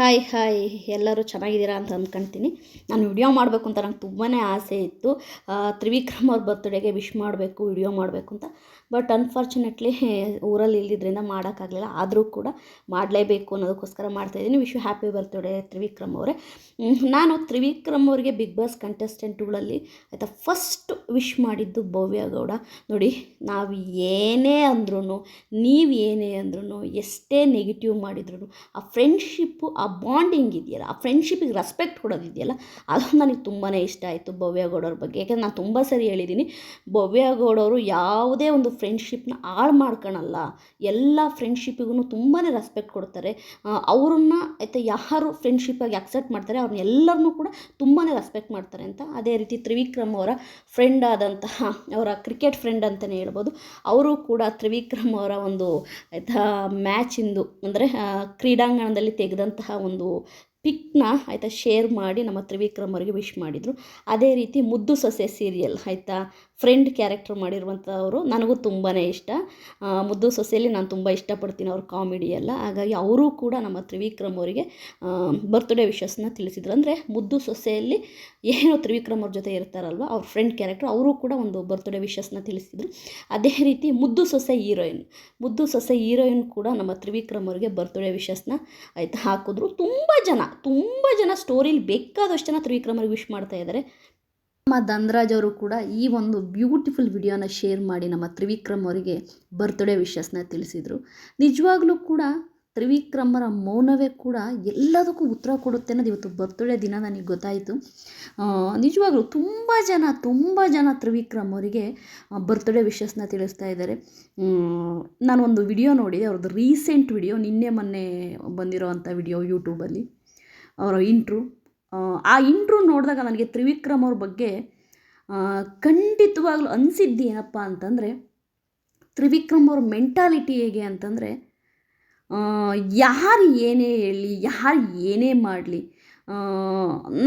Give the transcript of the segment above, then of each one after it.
Hi hi ಎಲ್ಲರೂ ಚೆನ್ನಾಗಿದ್ದೀರಾ ಅಂತ ಅಂದ್ಕೊಳ್ತೀನಿ ನಾನು ವಿಡಿಯೋ ಮಾಡಬೇಕು ಅಂತ ನಂಗೆ ತುಂಬಾ ಆಸೆ ಇತ್ತು. ತ್ರಿವಿಕ್ರಮ್ ಅವ್ರ ಬರ್ತ್ಡೇಗೆ ವಿಶ್ ಮಾಡಬೇಕು, ವಿಡಿಯೋ ಮಾಡಬೇಕು ಅಂತ. ಬಟ್ ಅನ್ಫಾರ್ಚುನೇಟ್ಲಿ ಊರಲ್ಲಿ ಇಲ್ದಿದ್ರಿಂದ ಮಾಡೋಕ್ಕಾಗಲಿಲ್ಲ. ಆದರೂ ಕೂಡ ಮಾಡಲೇಬೇಕು ಅನ್ನೋದಕ್ಕೋಸ್ಕರ ಮಾಡ್ತಾಯಿದ್ದೀನಿ ವಿಶ್ ಹ್ಯಾಪಿ ಬರ್ತ್ಡೇ ತ್ರಿವಿಕ್ರಮ್ ಅವರೇ. ನಾನು ತ್ರಿವಿಕ್ರಮ್ ಅವರಿಗೆ ಬಿಗ್ ಬಾಸ್ ಕಂಟೆಸ್ಟೆಂಟ್ಗಳಲ್ಲಿ ಆಯಿತಾ ಫಸ್ಟ್ ವಿಶ್ ಮಾಡಿದ್ದು ಭವ್ಯ ಗೌಡ. ನೋಡಿ, ನಾವು ಏನೇ ಅಂದ್ರೂ ನೀವು ಏನೇ ಅಂದ್ರೂ ಎಷ್ಟೇ ನೆಗೆಟಿವ್ ಮಾಡಿದ್ರು ಆ ಫ್ರೆಂಡ್ಶಿಪ್ಪು ಆ ಬಾಂಡಿಂಗ್ ಇದೆಯಲ್ಲ, ಆ ಫ್ರೆಂಡ್ಶಿಪ್ಪಿಗೆ ರೆಸ್ಪೆಕ್ಟ್ ಕೊಡೋದಿದೆಯಲ್ಲ ಅದು ನನಗೆ ತುಂಬಾ ಇಷ್ಟ ಆಯಿತು ಭವ್ಯ ಗೌಡವ್ರ ಬಗ್ಗೆ. ಯಾಕೆಂದ್ರೆ ನಾನು ತುಂಬ ಸರಿ ಹೇಳಿದ್ದೀನಿ ಭವ್ಯ ಗೌಡವರು ಯಾವುದೇ ಒಂದು ಫ್ರೆಂಡ್ಶಿಪ್ನ ಹಾಳು ಮಾಡ್ಕೊಳಲ್ಲ ಎಲ್ಲ ಫ್ರೆಂಡ್ಶಿಪ್ಪಿಗೂ ತುಂಬಾ ರೆಸ್ಪೆಕ್ಟ್ ಕೊಡ್ತಾರೆ. ಅವ್ರನ್ನ ಆಯಿತಾ ಯಾರು ಫ್ರೆಂಡ್ಶಿಪ್ಪಾಗಿ ಅಕ್ಸೆಪ್ಟ್ ಮಾಡ್ತಾರೆ ಅವ್ರನ್ನ ಎಲ್ಲರನ್ನೂ ಕೂಡ ತುಂಬಾ ರೆಸ್ಪೆಕ್ಟ್ ಮಾಡ್ತಾರೆ ಅಂತ ಅದೇ ರೀತಿ ತ್ರಿವಿಕ್ರಮ್ ಅವರ ಫ್ರೆಂಡ್ ಆದಂತಹ, ಅವರ ಕ್ರಿಕೆಟ್ ಫ್ರೆಂಡ್ ಅಂತಲೇ ಹೇಳ್ಬೋದು. ಅವರು ಕೂಡ ತ್ರಿವಿಕ್ರಮ್ ಅವರ ಒಂದು ಮ್ಯಾಚಿಂದು ಅಂದರೆ ಕ್ರೀಡಾಂಗಣದಲ್ಲಿ ತೆಗೆದಂತಹ ಒಂದು ಪಿಕ್ನ ಆಯಿತಾ ಶೇರ್ ಮಾಡಿ ನಮ್ಮ ತ್ರಿವಿಕ್ರಮ್ ಅವರಿಗೆ ವಿಶ್ ಮಾಡಿದರು. ಅದೇ ರೀತಿ ಮುದ್ದು ಸೊಸೆ ಸೀರಿಯಲ್ ಆಯಿತಾ ಫ್ರೆಂಡ್ ಕ್ಯಾರೆಕ್ಟರ್ ಮಾಡಿರುವಂಥವರು ನನಗೂ ತುಂಬಾ ಇಷ್ಟ. ಮುದ್ದು ಸೊಸೆಯಲ್ಲಿ ನಾನು ತುಂಬ ಇಷ್ಟಪಡ್ತೀನಿ ಅವ್ರ ಕಾಮಿಡಿ ಎಲ್ಲ. ಹಾಗಾಗಿ ಅವರೂ ಕೂಡ ನಮ್ಮ ತ್ರಿವಿಕ್ರಮ್ ಅವರಿಗೆ ಬರ್ತ್ಡೇ ವಿಶಸ್ನ ತಿಳಿಸಿದ್ರು. ಅಂದರೆ ಮುದ್ದು ಸೊಸೆಯಲ್ಲಿ ಏನು ತ್ರಿವಿಕ್ರಮ್ ಅವ್ರ ಜೊತೆ ಇರ್ತಾರಲ್ವ, ಅವ್ರ ಫ್ರೆಂಡ್ ಕ್ಯಾರೆಕ್ಟರ್ ಅವರು ಕೂಡ ಒಂದು ಬರ್ತ್ಡೇ ವಿಶಸ್ನ ತಿಳಿಸಿದರು. ಅದೇ ರೀತಿ ಮುದ್ದು ಸೊಸೆ ಹೀರೋಯಿನ್ ಮುದ್ದು ಸೊಸೆ ಹೀರೋಯಿನ್ ಕೂಡ ನಮ್ಮ ತ್ರಿವಿಕ್ರಮ್ ಅವರಿಗೆ ಬರ್ತ್ಡೇ ವಿಶಸ್ನ ಆಯ್ತು ಹಾಕಿದ್ರು. ತುಂಬ ಜನ ತುಂಬ ಜನ ಸ್ಟೋರಿಲಿ ಬೇಕಾದಷ್ಟು ಜನ ತ್ರಿವಿಕ್ರಮರಿಗೆ ವಿಶ್ ಮಾಡ್ತಾ ಇದ್ದಾರೆ. ನಮ್ಮ ಧನ್ರಾಜ್ ಅವರು ಕೂಡ ಈ ಒಂದು ಬ್ಯೂಟಿಫುಲ್ ವಿಡಿಯೋನ ಶೇರ್ ಮಾಡಿ ನಮ್ಮ ತ್ರಿವಿಕ್ರಮ್ ಅವರಿಗೆ ಬರ್ತ್ಡೇ ವಿಶಸ್ನ ತಿಳಿಸಿದರು. ನಿಜವಾಗ್ಲೂ ಕೂಡ ತ್ರಿವಿಕ್ರಮರ ಮೌನವೇ ಕೂಡ ಎಲ್ಲದಕ್ಕೂ ಉತ್ತರ ಕೊಡುತ್ತೆ ಅನ್ನೋದು ಇವತ್ತು ಬರ್ತ್ಡೇ ದಿನ ನನಗೆ ಗೊತ್ತಾಯಿತು. ನಿಜವಾಗ್ಲೂ ತುಂಬ ಜನ ತುಂಬ ಜನ ತ್ರಿವಿಕ್ರಮ್ ಅವರಿಗೆ ಬರ್ತ್ಡೇ ವಿಶಸ್ನ ತಿಳಿಸ್ತಾ ಇದ್ದಾರೆ. ನಾನು ನಾನೊಂದು ವಿಡಿಯೋ ನೋಡಿದೆ, ಅವ್ರದ್ದು ರೀಸೆಂಟ್ ವಿಡಿಯೋ, ನಿನ್ನೆ ಮೊನ್ನೆ ಬಂದಿರೋವಂಥ ವಿಡಿಯೋ ಯೂಟ್ಯೂಬಲ್ಲಿ ಅವರ ಇಂಟ್ರು. ಆ ಇಂಟ್ರು ನೋಡಿದಾಗ ನನಗೆ ತ್ರಿವಿಕ್ರಮ್ ಅವ್ರ ಬಗ್ಗೆ ಖಂಡಿತವಾಗ್ಲೂ ಅನಿಸಿದ್ದು ಏನಪ್ಪ ಅಂತಂದರೆ, ತ್ರಿವಿಕ್ರಮ್ ಅವ್ರ ಮೆಂಟಾಲಿಟಿ ಹೇಗೆ ಅಂತಂದರೆ ಯಾರು ಏನೇ ಹೇಳಲಿ ಯಾರು ಏನೇ ಮಾಡಲಿ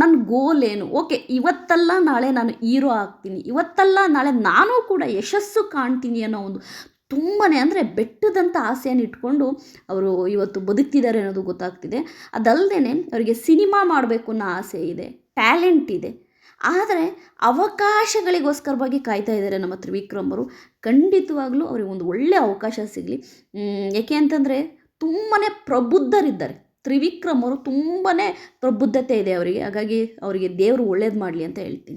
ನನ್ನ ಗೋಲ್ ಏನು? ಓಕೆ ಇವತ್ತಲ್ಲ ನಾಳೆ ನಾನು ಹೀರೋ ಆಗ್ತೀನಿ. ಇವತ್ತಲ್ಲ ನಾಳೆ ನಾನು ಕೂಡ ಯಶಸ್ಸು ಕಾಣ್ತೀನಿ ಅನ್ನೋ ಒಂದು ತುಂಬಾ ಅಂದರೆ ಬೆಟ್ಟದಂಥ ಆಸೆಯನ್ನು ಇಟ್ಕೊಂಡು ಅವರು ಇವತ್ತು ಬದುಕ್ತಿದ್ದಾರೆ ಅನ್ನೋದು ಗೊತ್ತಾಗ್ತಿದೆ. ಅದಲ್ಲದೆ ಅವರಿಗೆ ಸಿನಿಮಾ ಮಾಡಬೇಕು ಅನ್ನೋ ಆಸೆ ಇದೆ, ಟ್ಯಾಲೆಂಟ್ ಇದೆ. ಆದರೆ ಅವಕಾಶಗಳಿಗೋಸ್ಕರವಾಗಿ ಕಾಯ್ತಾ ಇದ್ದಾರೆ ನಮ್ಮ ತ್ರಿವಿಕ್ರಮರು ಖಂಡಿತವಾಗ್ಲೂ ಅವ್ರಿಗೆ ಒಂದು ಒಳ್ಳೆಯ ಅವಕಾಶ ಸಿಗಲಿ. ಯಾಕೆ ಅಂತಂದರೆ ತುಂಬಾ ಪ್ರಬುದ್ಧರಿದ್ದಾರೆ. ತ್ರಿವಿಕ್ರಮರು ತುಂಬಾ ಪ್ರಬುದ್ಧತೆ ಇದೆ ಅವರಿಗೆ. ಹಾಗಾಗಿ ಅವರಿಗೆ ದೇವರು ಒಳ್ಳೇದು ಮಾಡಲಿ ಅಂತ ಹೇಳ್ತೀನಿ.